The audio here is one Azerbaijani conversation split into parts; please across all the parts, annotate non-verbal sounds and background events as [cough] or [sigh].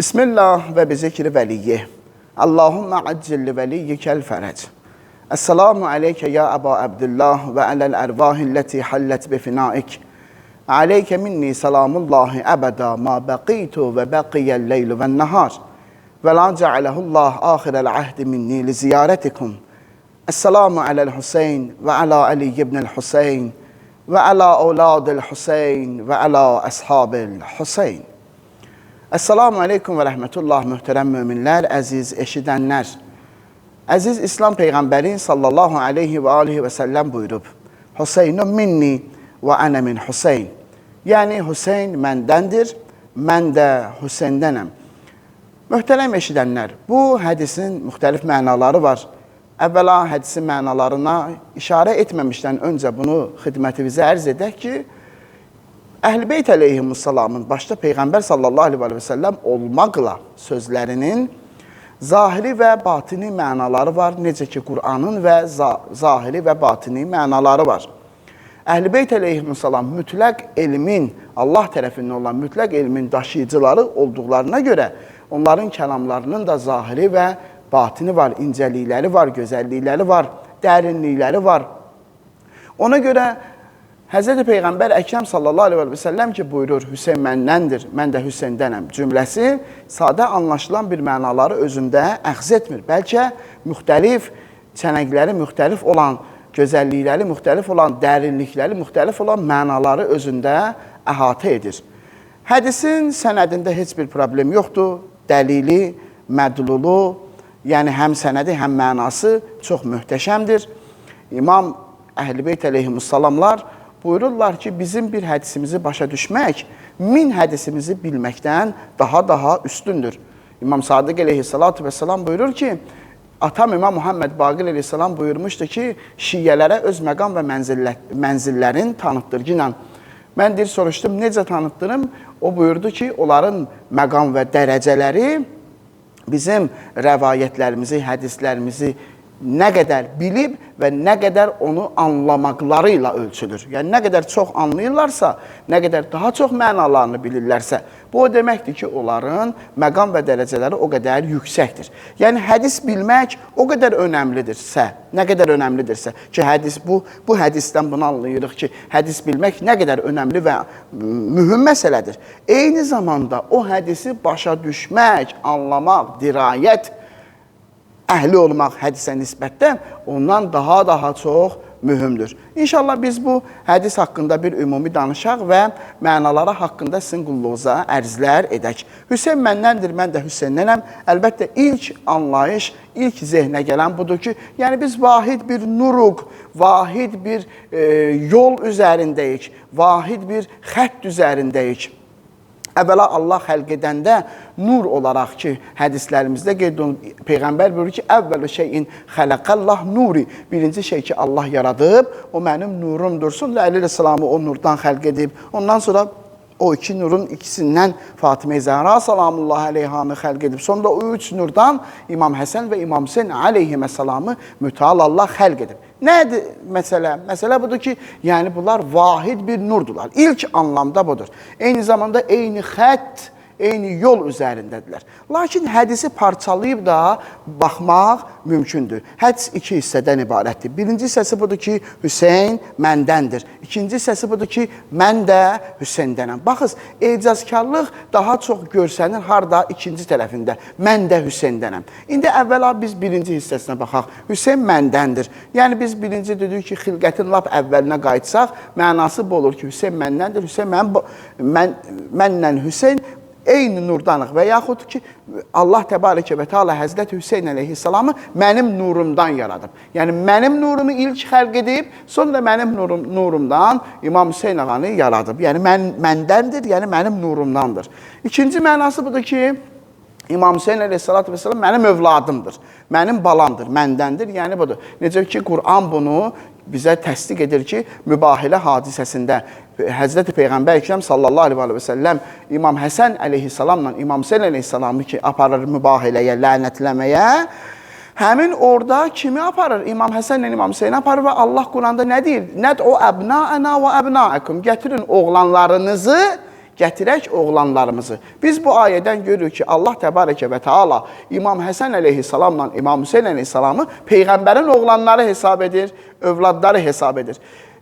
بسم الله و به ذکر ولیه اللهم عجل لوليك الفرج. السلام عليك يا أبا عبد الله وعلى الأرواح التي حلت بفنائك. عليك مني سلام الله أبدا ما بقيت وبقي الليل والنهار ولا جعله الله آخر العهد مني لزيارتكم. السلام على الحسين وعلى علي بن الحسين وعلى أولاد الحسين وعلى أصحاب الحسين. Esselamu aleykum və rəhmətullah möhtərəm möminlər, əziz eşidənlər. Əziz İslam Peyğəmbəri sallallahu aleyhi və alihi və səlləm buyurub. Hüseynun minni və ənə min Hüseyn. Yəni Hüseyn məndəndir, mən də Hüseyndənəm. Möhtərəm eşidənlər, bu hədisin müxtəlif mənaları var. Əvvəla hədisin mənalarına işarə etməmişdən öncə bunu xidmətinizə ərz edək ki, Əhl-i Beyt əleyhimussalamın başda Peyğəmbər sallallahu aleyhi və səlləm olmaqla sözlərinin zahiri və batini mənaları var. Necə ki, Qur'anın və zahiri və batini mənaları var. Əhl-i Beyt əleyhimussalam mütləq elmin, Allah tərəfindən olan mütləq elmin daşıyıcıları olduqlarına görə onların kəlamlarının da zahiri və batini var, incəlikləri var, gözəllikləri var, dərinlikləri var. Ona görə Hz. Peyğəmbər Əkrəm sallallahu aleyhi və səlləm ki, buyurur, Hüseyn məndəndir, mən də Hüseyndənəm cümləsi sadə anlaşılan bir mənaları özündə əxz etmir. Bəlkə müxtəlif çənəkləri müxtəlif olan, gözəllikləri müxtəlif olan, dərinlikləri müxtəlif olan mənaları özündə əhatə edir. Hədisin sənədində heç bir problem yoxdur. Dəlili, mədlulu, yəni həm sənədi, həm mənası çox möhtəşəmdir. İmam Əhl-i Beyt əleyhimussalamlar buyururlar ki, bizim bir hədisimizi başa düşmək min hədisimizi bilməkdən daha-daha üstündür. İmam Sadiq əleyhissalatu vesselam buyurur ki, atam İmam Muhammed Baqir əleyhissalam buyurmuşdu ki, şiyyələrə öz məqam və mənzillə, mənzillərin tanıtdırgı Mən deyir, soruşdum, necə tanıtdırım? O buyurdu ki, onların məqam və dərəcələri bizim rəvayətlərimizi, hədislərimizi nə qədər bilib və nə qədər onu anlamaqları ilə ölçülür. Yəni nə qədər çox anlayırlarsa, nə qədər daha çox mənalarını bilirlərsə, bu o deməkdir ki, onların məqam və dərəcələri o qədər yüksəkdir. Yəni hədis bilmək o qədər önəmlidirsə, nə qədər önəmlidirsə ki, hədis bu bu hədisdən bunu anlayırıq ki, hədis bilmək nə qədər önəmli və mühüm məsələdir. Eyni zamanda o hədisi başa düşmək, anlamaq, dirayət əhli olmaq hədisə nisbətdə ondan daha daha çox mühümdür. İnşallah biz bu hədis haqqında bir ümumi danışaq və mənaları haqqında sizin qulluğunuza ərzlər edək. Hüseyn məndəndir, mən də Hüseyndənəm. Əlbəttə ilk anlayış, ilk zehnə gələn budur ki, yəni biz vahid bir nuruq, vahid bir e, yol üzərindəyik, vahid bir xətt üzərindəyik. Əvvəla Allah xəlq edəndə nur olaraq ki, hədislərimizdə qeyd olunur, Peyğəmbər buyurur ki, əvvəlu şeyin xələqəllah nuri. Birinci şey ki, Allah yaradıb, o mənim nurumdur. Sonra Əli Rəsəlamı o nurdan xəlq edib. Ondan sonra o iki nurun ikisindən Fatimə Zəhra salamullah əleyhanı xəlq edib. Sonra o üç nurdan İmam Həsən və İmam Hüseyn əleyhimə salamı mütəal Allah xəlq edib. Nədir məsələ? Məsələ budur ki, yəni bunlar vahid bir nurdular. İlk anlamda budur. Eyni zamanda eyni xətt, eyni yol üzərindədirlər. Lakin hədisi parçalayıb da baxmaq mümkündür. Hədis iki hissədən ibarətdir. Birinci hissəsi budur ki, Hüseyn məndəndir. İkinci hissəsi budur ki, mən də Hüseyndənəm. Baxız, ecazkarlıq daha çox görsənir harda ikinci tərəfində. Mən də Hüseyndənəm. İndi əvvəla biz birinci hissəsinə baxaq. Hüseyn məndəndir. Yəni biz birinci dedik ki, xilqətin lap əvvəlinə qayıtsaq, mənası bu olur ki, Hüseyn məndəndir. Hüseyn mən mən mənlə Hüseyn eyni nurdanıq və yaxud ki, Allah təbarəkə və teala Həzrət Hüseyn əleyhissalamı mənim nurumdan yaradıb. Yəni, mənim nurumu ilk xəlq edib, sonra mənim nurum, nurumdan İmam Hüseyn ağanı yaradıb. Yəni, mən, məndəndir, yəni mənim nurumdandır. İkinci mənası budur ki, İmam Hüseyn əleyhissalatü vesselam mənim övladımdır, mənim balamdır, məndəndir, yəni budur. Necə ki, Qur'an bunu bizə təsdiq edir ki, mübahilə hadisəsində Həzrəti Peyğəmbər İkrəm sallallahu aleyhi və səlləm İmam Həsən əleyhissalamla İmam Hüseyn əleyhissalamı ki, aparır mübahiləyə, lənətləməyə, Həmin orada kimi aparır? İmam Həsən ilə İmam Hüseyn aparır və Allah Quranda nə deyir? Nəd o əbnaəna və əbnaəkum. Gətirin oğlanlarınızı gətirək oğlanlarımızı. Biz bu ayədən görürük ki, Allah təbarəkə və Taala İmam Həsən əleyhissalamla İmam Hüseyn əleyhissalamı peyğəmbərin oğlanları hesab edir, övladları hesab edir.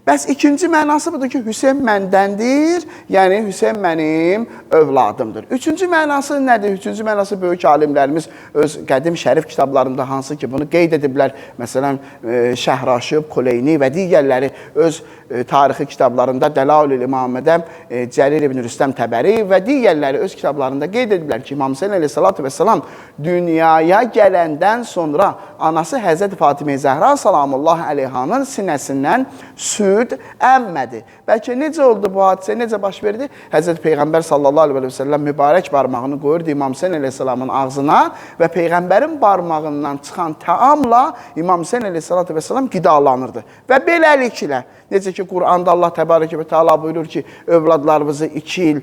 Bəs ikinci mənası budur ki, Hüseyn məndəndir, yəni Hüseyn mənim övladımdır. Üçüncü mənası nədir? Üçüncü mənası böyük alimlərimiz öz qədim şərif kitablarında hansı ki, bunu qeyd ediblər. Məsələn, e, Şəhraşıb, Kuleyni və digərləri öz e, tarixi kitablarında Dəlaül İmamədə e, Cərir ibn Rüstəm Təbəri və digərləri öz kitablarında qeyd ediblər ki, İmam Hüseyn əleyhissalatu vesselam dünyaya gələndən sonra anası Həzrət Fatimə Zəhra salamullah əleyhanın sinəsindən süd əmmədi. Bəlkə necə oldu bu hadisə, necə baş verdi? Həzrət Peyğəmbər sallallahu əleyhi və səlləm mübarək barmağını qoyurdu İmam Hüseyn əleyhissalamın ağzına və peyğəmbərin barmağından çıxan təamla İmam Hüseyn əleyhissalatu vesselam qidalanırdı. Və beləliklə, necə ki Quranda Allah təbarəkə və təala buyurur ki, övladlarınızı 2 il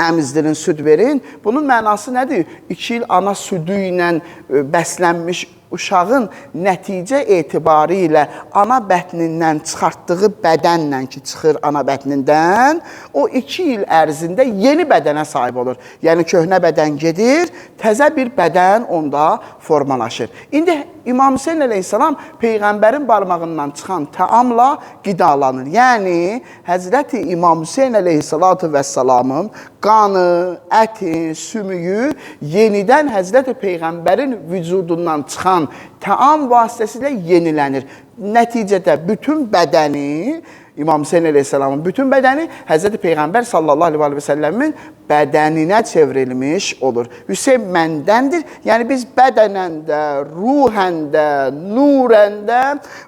əmizdirin, süd verin. Bunun mənası nədir? 2 il ana südü ilə e, bəslənmiş uşağın nəticə etibarı ilə ana bətnindən çıxartdığı bədənlə ki, çıxır ana bətnindən, o 2 il ərzində yeni bədənə sahib olur. Yəni köhnə bədən gedir, təzə bir bədən onda formalaşır. İndi İmam Hüseyn əleyhissalam peyğəmbərin barmağından çıxan təamla qidalanır. Yəni Həzrəti İmam Hüseyn əleyhissalatu vesselamın qanı, əti, sümüyü yenidən Həzrəti peyğəmbərin vücudundan çıxan təam vasitəsilə yenilənir. Nəticədə bütün bədəni İmam Hüseyn əleyhissalamın bütün bədəni Həzrəti Peyğəmbər sallallahu əleyhi və səlləmin bədəninə çevrilmiş olur. Hüseyn məndəndir. Yəni biz bədənən də, ruhən də, nurən də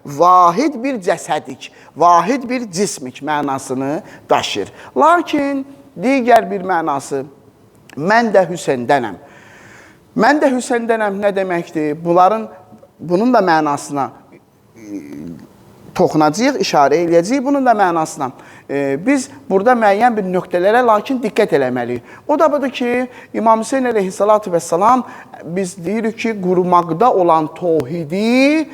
vahid bir cəsədik, vahid bir cismik mənasını daşıyır. Lakin digər bir mənası mən də Hüseyndənəm. Mən də Hüseyndənəm nə deməkdir? Bunların bunun da mənasına toxunacağıq, işarə eləyəcəyik bunun da mənasına. E, biz burada müəyyən bir nöqtələrə lakin diqqət eləməliyik. O da budur ki, İmam Hüseyn əleyhissalatu vesselam biz deyirik ki, qurmaqda olan təvhidi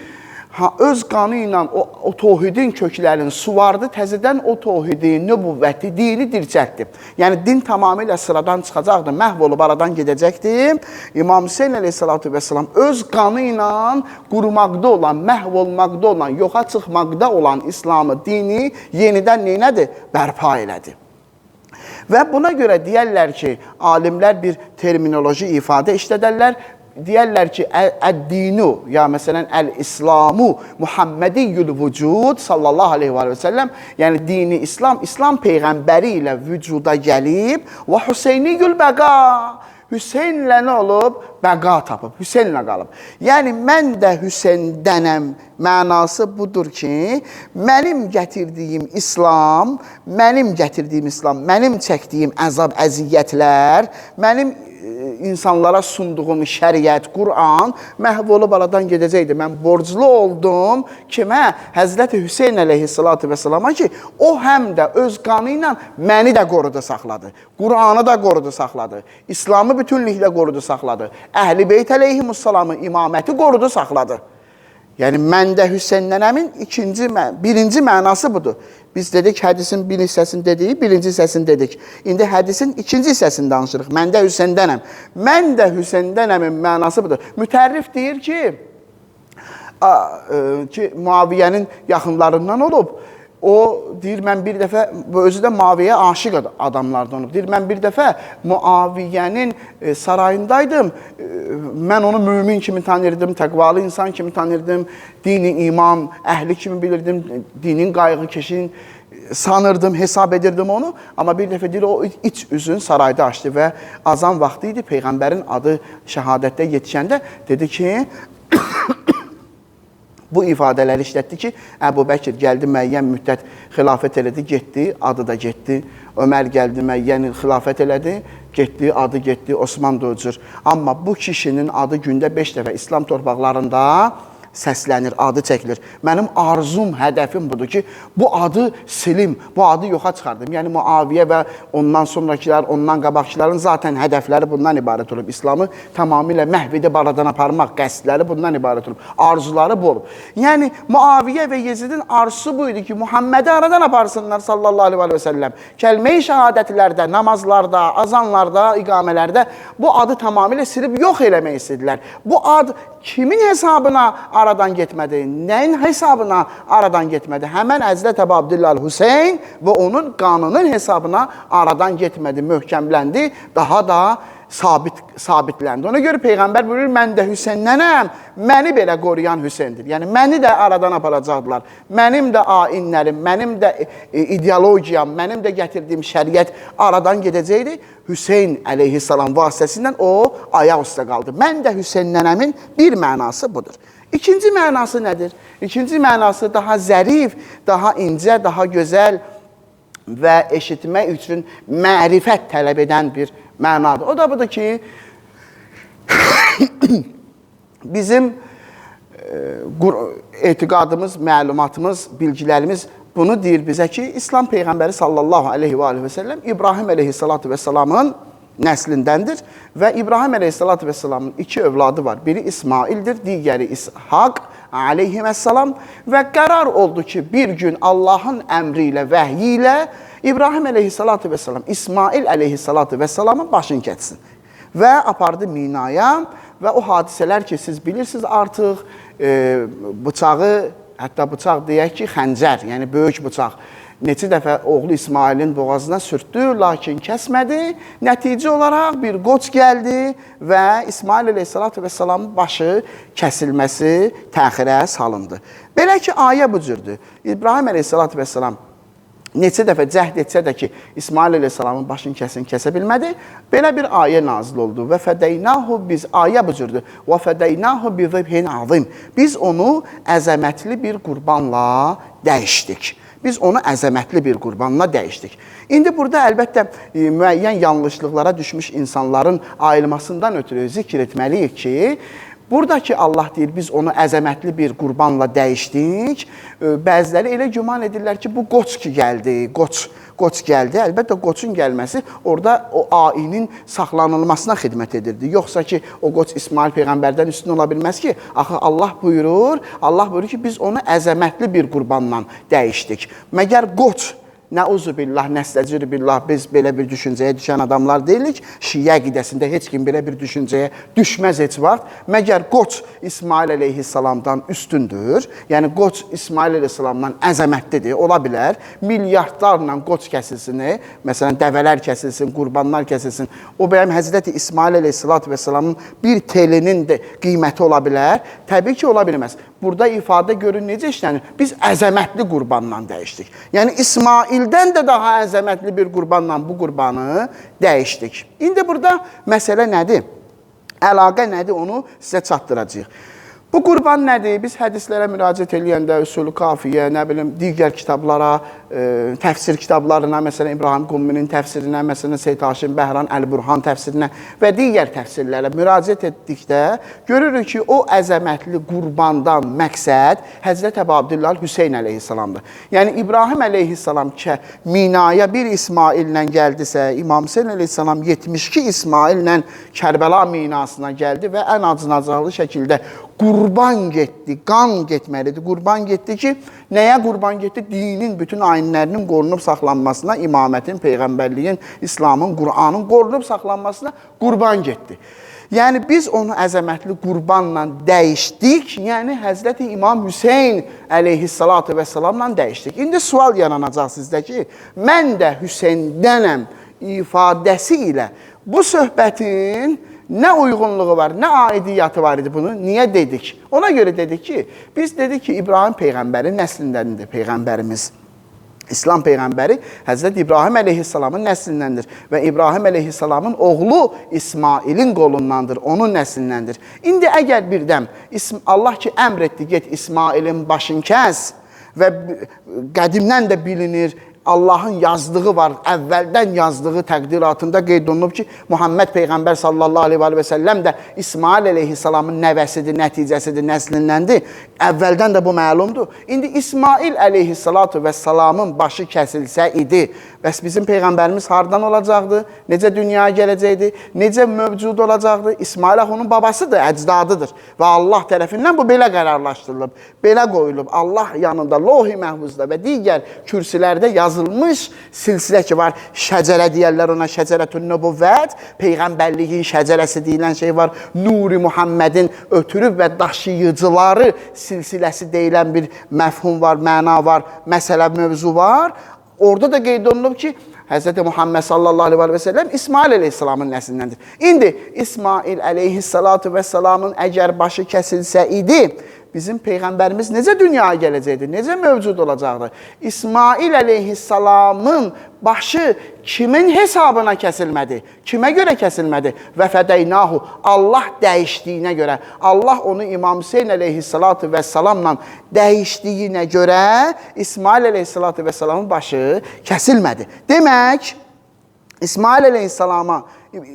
ha, öz qanı ilə o, o tohidin köklərini suvardı, təzədən o tohidi, nübüvvəti, dini dirçəltdi. Yəni din tamamilə sıradan çıxacaqdı, məhv olub aradan gedəcəkdi. İmam Hüseyn əleyhissalatu vesselam öz qanı ilə qurmaqda olan, məhv olmaqda olan, yoxa çıxmaqda olan İslamı, dini yenidən neynədir? Bərpa elədi. Və buna görə deyərlər ki, alimlər bir terminoloji ifadə işlədərlər deyərlər ki, əd-dinu ya məsələn əl-İslamu Muhammediyyül vücud sallallahu aleyhi və səlləm, yəni dini İslam, İslam peyğəmbəri ilə vücuda gəlib və Hüseyniyyül bəqa Hüseynlə nə olub? Bəqa tapıb, Hüseynlə qalıb. Yəni mən də Hüseyndənəm mənası budur ki, mənim gətirdiyim İslam, mənim gətirdiyim İslam, mənim çəkdiyim əzab, əziyyətlər, mənim insanlara sunduğum şəriət, Quran məhv olub aradan gedəcəkdi. Mən borclu oldum kimə? Həzrəti Hüseyn əleyhissalatu vesselama ki, o həm də öz qanı ilə məni də qorudu, saxladı. Quranı da qorudu, saxladı. İslamı bütünlüklə qorudu, saxladı. Əhl-i Beyt əleyhimussalamı imaməti qorudu, saxladı. Yəni məndə Hüseynnənəmin ikinci, birinci mənası budur. Biz dedik hədisin bir hissəsini dedik, birinci hissəsini dedik. İndi hədisin ikinci hissəsini danışırıq. Məndə Hüseyndənəm. Mən də Hüseyndənəmin mənası budur. Mütərrif deyir ki, a, e, ki Muaviyənin yaxınlarından olub. O deyir mən bir dəfə özü də Muaviyə aşiq adamlardan olub. Deyir mən bir dəfə Muaviyənin e, sarayındaydım. E, mən onu mömin kimi tanırdım, təqvalı insan kimi tanırdım, dini iman əhli kimi bilirdim, dinin qayğı keşin sanırdım, hesab edirdim onu. Amma bir dəfə deyir o iç üzün sarayda açdı və azan vaxtı idi. Peyğəmbərin adı şəhadətdə yetişəndə dedi ki, Bu ifadələri işlətdi ki, Əbu Bəkir gəldi müəyyən müddət xilafət elədi, getdi, adı da getdi. Ömər gəldi müəyyən il xilafət elədi, getdi, adı getdi, Osman da o cür. Amma bu kişinin adı gündə 5 dəfə İslam torpaqlarında səslənir, adı çəkilir. Mənim arzum, hədəfim budur ki, bu adı silim, bu adı yoxa çıxardım. Yəni Muaviyə və ondan sonrakilər, ondan qabaqçıların zaten hədəfləri bundan ibarət olub. İslamı tamamilə məhv edib aradan aparmaq qəsdləri bundan ibarət olub. Arzuları bu olub. Yəni Muaviyə və Yezidin arzusu bu idi ki, Muhammədi aradan aparsınlar sallallahu əleyhi və səlləm. Kəlmə-i şahadətlərdə, namazlarda, azanlarda, iqamələrdə bu adı tamamilə silib yox eləmək istədilər. Bu ad kimin hesabına aradan getmədi? Nəyin hesabına aradan getmədi? Həmən Həzrət Əbu Abdullah Hüseyn və onun qanının hesabına aradan getmədi, möhkəmləndi, daha da sabit sabitləndi. Ona görə peyğəmbər buyurur: "Mən də Hüseynnənəm, məni belə qoruyan Hüseyndir." Yəni məni də aradan aparacaqdılar. Mənim də ainlərim, mənim də e, ideologiyam, mənim də gətirdiyim şəriət aradan gedəcəkdi. Hüseyn əleyhissalam vasitəsilə o ayaq üstə qaldı. Mən də Hüseynnənəmin bir mənası budur. İkinci mənası nədir? İkinci mənası daha zərif, daha incə, daha gözəl və eşitmək üçün mərifət tələb edən bir mənadır. O da budur ki, [coughs] bizim e, etiqadımız, məlumatımız, bilgilərimiz bunu deyir bizə ki, İslam peyğəmbəri sallallahu əleyhi və alihi və səlləm İbrahim əleyhissalatu vesselamın nəslindəndir və İbrahim əleyhissalatu vesselamın iki övladı var. Biri İsmaildir, digəri İshaq əleyhissalam və qərar oldu ki, bir gün Allahın əmri ilə, vəhyi ilə İbrahim əleyhissalatu vesselam İsmail əleyhissalatu vesselamın başını kətsin və apardı Minaya və o hadisələr ki, siz bilirsiniz artıq e, bıçağı, hətta bıçaq deyək ki, xəncər, yəni böyük bıçaq neçə dəfə oğlu İsmailin boğazına sürtdü, lakin kəsmədi. Nəticə olaraq bir qoç gəldi və İsmail əleyhissalatu vesselamın başı kəsilməsi təxirə salındı. Belə ki, ayə bu cürdür. İbrahim əleyhissalatu vesselam neçə dəfə cəhd etsə də ki, İsmail əleyhissalamın başını kəsin, kəsə bilmədi. Belə bir ayə nazil oldu. Və fədəynahu biz ayə bu cürdür. Və fədəynahu bi zibhin azim. Biz onu əzəmətli bir qurbanla dəyişdik. Biz onu əzəmətli bir qurbanla dəyişdik. İndi burada əlbəttə e, müəyyən yanlışlıqlara düşmüş insanların ayılmasından ötürü zikr etməliyik ki, Buradakı Allah deyir, biz onu əzəmətli bir qurbanla dəyişdik. E, Bəziləri elə güman edirlər ki, bu qoç ki gəldi, qoç, qoç gəldi. Əlbəttə qoçun gəlməsi orada o ainin saxlanılmasına xidmət edirdi. Yoxsa ki, o qoç İsmail peyğəmbərdən üstün ola bilməz ki, axı Allah buyurur, Allah buyurur ki, biz onu əzəmətli bir qurbanla dəyişdik. Məgər qoç Nəuzu billah, nəstəcir billah, biz belə bir düşüncəyə düşən adamlar deyilik. Şiə qidəsində heç kim belə bir düşüncəyə düşməz heç vaxt. Məgər qoç İsmail əleyhissalamdan üstündür. Yəni qoç İsmail əleyhissalamdan əzəmətlidir, ola bilər. Milyardlarla qoç kəsilsin, məsələn dəvələr kəsilsin, qurbanlar kəsilsin. O bəyəm Həzrəti İsmail əleyhissalatu vesselamın bir telinin də qiyməti ola bilər. Təbii ki, ola bilməz. Burada ifadə görün necə işlənir? Biz əzəmətli qurbanla dəyişdik. Yəni İsmaildən də daha əzəmətli bir qurbanla bu qurbanı dəyişdik. İndi burada məsələ nədir? Əlaqə nədir? Onu sizə çatdıracağıq. Bu qurban nədir? Biz hədislərə müraciət eləyəndə Üsul-u Kafiyə, nə bilim, digər kitablara, e, təfsir kitablarına, məsələn İbrahim Qumminin təfsirinə, məsələn Seyyid Haşim Bəhran Əl-Burhan təfsirinə və digər təfsirlərə müraciət etdikdə görürük ki, o əzəmətli qurbandan məqsəd Həzrət Əbu Abdullah Hüseyn əleyhissalamdır. Yəni İbrahim əleyhissalam ki, Minaya bir İsmaillə gəldisə, İmam Hüseyn əleyhissalam 72 İsmaillə Kərbəla minasına gəldi və ən acınacaqlı şəkildə qurban getdi, qan getməlidir. Qurban getdi ki, nəyə qurban getdi? Dinin bütün ayinlərinin qorunub saxlanmasına, imamətin, peyğəmbərliyin, İslamın, Qur'anın qorunub saxlanmasına qurban getdi. Yəni biz onu əzəmətli qurbanla dəyişdik. Yəni Həzrəti İmam Hüseyn əleyhissalatu vesselamla dəyişdik. İndi sual yaranacaq sizdə ki, mən də Hüseyndənəm ifadəsi ilə bu söhbətin nə uyğunluğu var, nə aidiyyatı var idi bunu? Niyə dedik? Ona görə dedik ki, biz dedik ki, İbrahim peyğəmbərin nəslindəndir peyğəmbərimiz. İslam peyğəmbəri Həzrət İbrahim əleyhissalamın nəslindəndir və İbrahim əleyhissalamın oğlu İsmailin qolundandır, onun nəslindəndir. İndi əgər birdəm Allah ki əmr etdi, get İsmailin başını kəs və qədimdən də bilinir Allahın yazdığı var, əvvəldən yazdığı təqdiratında qeyd olunub ki, Muhammed Peyğəmbər sallallahu aleyhi və səlləm də İsmail əleyhissalamın nəvəsidir, nəticəsidir, nəslindəndir. Əvvəldən də bu məlumdur. İndi İsmail əleyhissalatu və salamın başı kəsilsə idi, bəs bizim Peyğəmbərimiz hardan olacaqdı? Necə dünyaya gələcəkdi? Necə mövcud olacaqdı? İsmail onun babasıdır, əcdadıdır. Və Allah tərəfindən bu belə qərarlaşdırılıb, belə qoyulub. Allah yanında, lohi məhvuzda və digər kürsülərdə yazılmış silsilə ki var. Şəcərə deyərlər ona, şəcərətün nübüvvət, peyğəmbərliyin şəcərəsi deyilən şey var. Nuri Muhammedin ötürüb və daşıyıcıları silsiləsi deyilən bir məfhum var, məna var, məsələ mövzu var. Orada da qeyd olunub ki, Hz. Muhammed sallallahu aleyhi ve sellem İsmail aleyhissalamın nəslindəndir. İndi İsmail aleyhissalatu və salamın əgər başı kəsilsə idi, bizim Peyğəmbərimiz necə dünyaya gələcəkdi, necə mövcud olacaqdı? İsmail aleyhissalamın başı kimin hesabına kəsilmədi? Kimə görə kəsilmədi? Və fədəynahu Allah dəyişdiyinə görə, Allah onu İmam Hüseyn aleyhissalatu və salamla dəyişdiyinə görə İsmail aleyhissalatu və salamın başı kəsilmədi. Demək, İsmail aleyhissalama,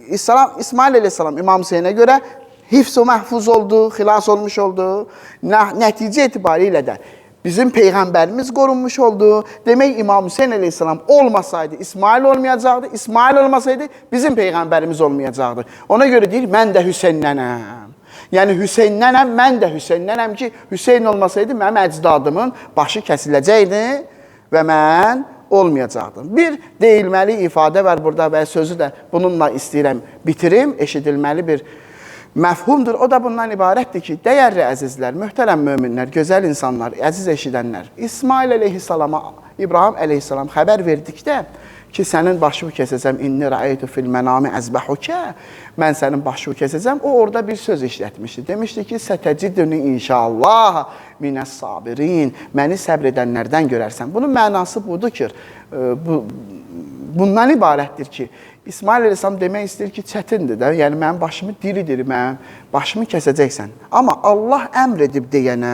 İslam, İsmail aleyhissalam İmam Hüseynə görə hifz o məhfuz oldu, xilas olmuş oldu. Nə, nəticə etibarilə də bizim peyğəmbərimiz qorunmuş oldu. Demək İmam Hüseyn əleyhissalam olmasaydı İsmail olmayacaqdı. İsmail olmasaydı bizim peyğəmbərimiz olmayacaqdı. Ona görə deyir mən də Hüseynnənəm. Yəni Hüseynnənəm, mən də Hüseynnənəm ki, Hüseyn olmasaydı mənim əcdadımın başı kəsiləcəkdi və mən olmayacaqdım. Bir deyilməli ifadə var burada və sözü də bununla istəyirəm bitirim, eşidilməli bir məfhumdur. O da bundan ibarətdir ki, dəyərli əzizlər, möhtərəm möminlər, gözəl insanlar, əziz eşidənlər, İsmail əleyhissalama İbrahim əleyhissalam xəbər verdikdə ki, sənin başını kəsəcəm, inni rəaytu fil mənami əzbəhukə, mən sənin başını kəsəcəm, o orada bir söz işlətmişdi. Demişdi ki, sətəciduni inşallah minəs sabirin, məni səbr edənlərdən görərsən. Bunun mənası budur ki, e, bu, bundan ibarətdir ki, İsmail Əleyhisselam demək istəyir ki, çətindir də. Yəni mənim başımı diri-diri mənim başımı kəsəcəksən. Amma Allah əmr edib deyənə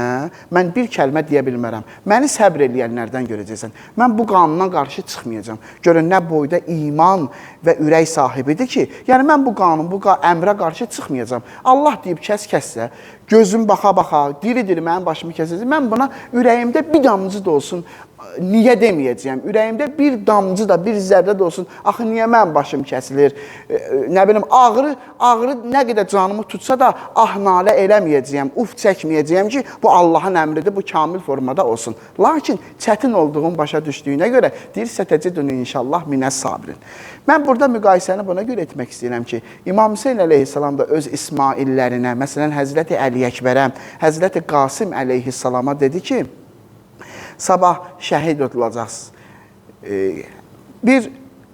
mən bir kəlmə deyə bilmərəm. Məni səbr eləyənlərdən görəcəksən. Mən bu qanuna qarşı çıxmayacağam. Görün nə boyda iman və ürək sahibidir ki, yəni mən bu qanun, bu əmrə qarşı çıxmayacağam. Allah deyib kəs kəssə, gözüm baxa-baxa, diri-diri mənim başımı kəsəcək. Mən buna ürəyimdə bir damcı da olsun niyə deməyəcəyəm. Ürəyimdə bir damcı da, bir zərrə də olsun. Axı niyə mənim başım kəsilir? E, e, Nə bilim, ağrı, ağrı nə qədər canımı tutsa da ah nalə eləməyəcəyəm, uf çəkməyəcəyəm ki, bu Allahın əmridir, bu kamil formada olsun. Lakin çətin olduğum başa düşdüyünə görə deyir sətəcidun inşallah minəs sabirin. Mən burada müqayisəni buna görə etmək istəyirəm ki, İmam Hüseyn əleyhissalam da öz İsmaillərinə, məsələn Həzrəti Əli Əkbərə, Həzrəti Qasim əleyhissalama dedi ki, sabah şəhid olacaqsınız. Ee, bir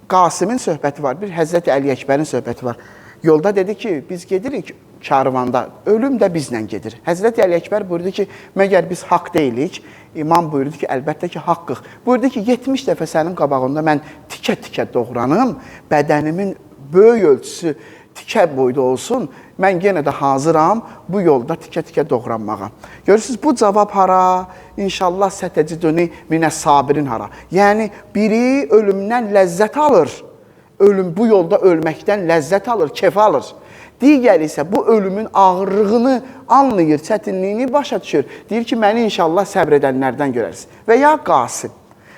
Qasimin söhbəti var, bir Həzrəti Əli Əkbərin söhbəti var. Yolda dedi ki, biz gedirik karvanda, ölüm də bizlə gedir. Həzrəti Əli Əkbər buyurdu ki, məgər biz haqq deyilik? İmam buyurdu ki, əlbəttə ki, haqqıq. Buyurdu ki, 70 dəfə sənin qabağında mən tikə-tikə doğranım, bədənimin böyük ölçüsü tikə boyda olsun, mən yenə də hazıram bu yolda tikə-tikə doğranmağa. Görürsüz, bu cavab hara? İnşallah sətəciduni minə sabirin hara. Yəni, biri ölümdən ləzzət alır. Ölüm bu yolda ölməkdən ləzzət alır, kef alır. Digəri isə bu ölümün ağırlığını anlayır, çətinliyini başa düşür. Deyir ki, məni inşallah səbr edənlərdən görərsiz. Və ya Qasim.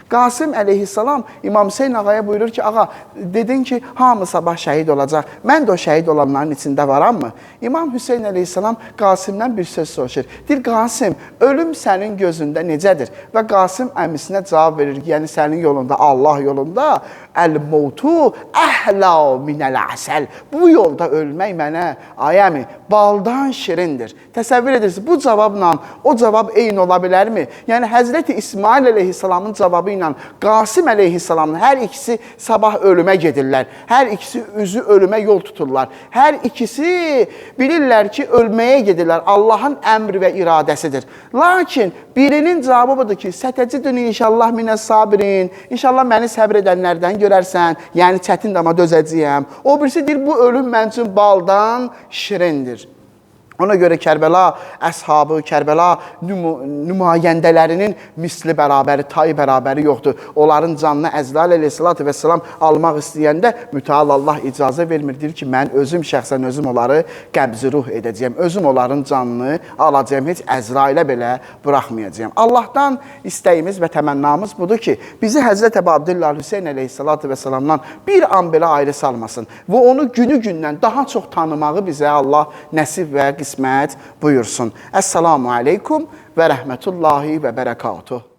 Qasım əleyhissalam İmam Hüseyn ağaya buyurur ki, ağa, dedin ki, hamı sabah şəhid olacaq. Mən də o şəhid olanların içində varammı? İmam Hüseyn əleyhissalam Qasimdən bir söz soruşur. Deyir, Qasim, ölüm sənin gözündə necədir? Və Qasim əmisinə cavab verir ki, yəni sənin yolunda, Allah yolunda əl-mautu əhla minəl əsəl. Bu yolda ölmək mənə, ayəmi, baldan şirindir. Təsəvvür edirsiniz, bu cavabla o cavab eyni ola bilərmi? Yəni Həzrəti İsmail əleyhissalamın cavabı ilə Qasim əleyhissalamın hər ikisi sabah ölümə gedirlər. Hər ikisi üzü ölümə yol tuturlar. Hər ikisi bilirlər ki, ölməyə gedirlər. Allahın əmri və iradəsidir. Lakin birinin cavabı budur ki, sətəcidun inşallah minəs sabirin. İnşallah məni səbr edənlərdən görərsən. Yəni çətin amma dözəcəyəm. O birisi deyir bu ölüm mənim üçün baldan şirindir. Ona görə Kərbəla əshabı, Kərbəla nümayəndələrinin misli bərabəri, tayı bərabəri yoxdur. Onların canını Əzrail əleyhissalatu vesselam almaq istəyəndə mütəal Allah icazə vermir. Deyir ki, mən özüm şəxsən özüm onları qəbzi ruh edəcəyəm. Özüm onların canını alacağam. Heç Əzrailə belə buraxmayacağam. Allahdan istəyimiz və təmənnamız budur ki, bizi Həzrət Əbu Abdullah Hüseyn əleyhissalatu vesselamdan bir an belə ayrı salmasın və onu günü-gündən daha çox tanımağı bizə Allah nəsib və qismət kısmet buyursun. Esselamu Aleyküm ve Rahmetullahi ve Berekatuhu.